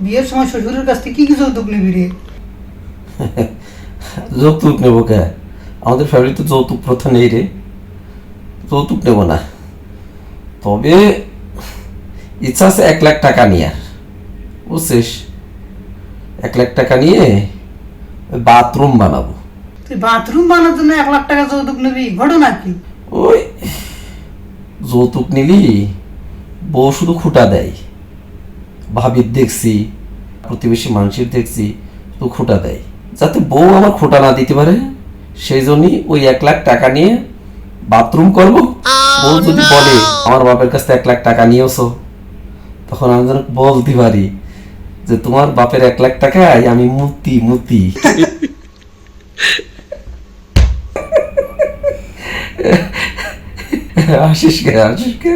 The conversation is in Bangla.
বিয়ের সময় শ্বশুরের কাছ থেকে কি কি যৌতুক নিবি রে? যৌতুক নেব কে? আমাদের ফ্যামিলিতে যৌতুক প্রথা নেই রে। যৌতুক নেব না। তবে ইচ্ছা আছে এক লাখ টাকা নিয়ে বুঝছিস? এক লাখ টাকা নিয়ে বাথরুম বানাবো। তুই বাথরুম বানার জন্য এক লাখ টাকা যৌতুক নিবি? ঘটনা কি? ওই যৌতুক নিলি বউ শুধু খুঁটা দেয়। ভাবির দেখছি প্রতিবেশী মানুষের দেখছি শুধু খুঁটা দেয়। যাতে বউ আমার খোটা না দিতে পারে সেই জন্যই ওই এক লাখ টাকা নিয়ে বাথরুম করব। বউ যদি বলে আমার বাপের কাছ থেকে এক লাখ টাকা নিয়েছো তখন আমি যেন বলতে পারি যে তোমার বাপের এক লাখ টাকায় আমি মুক্তি মুক্তি আসিস কে আসিস কে?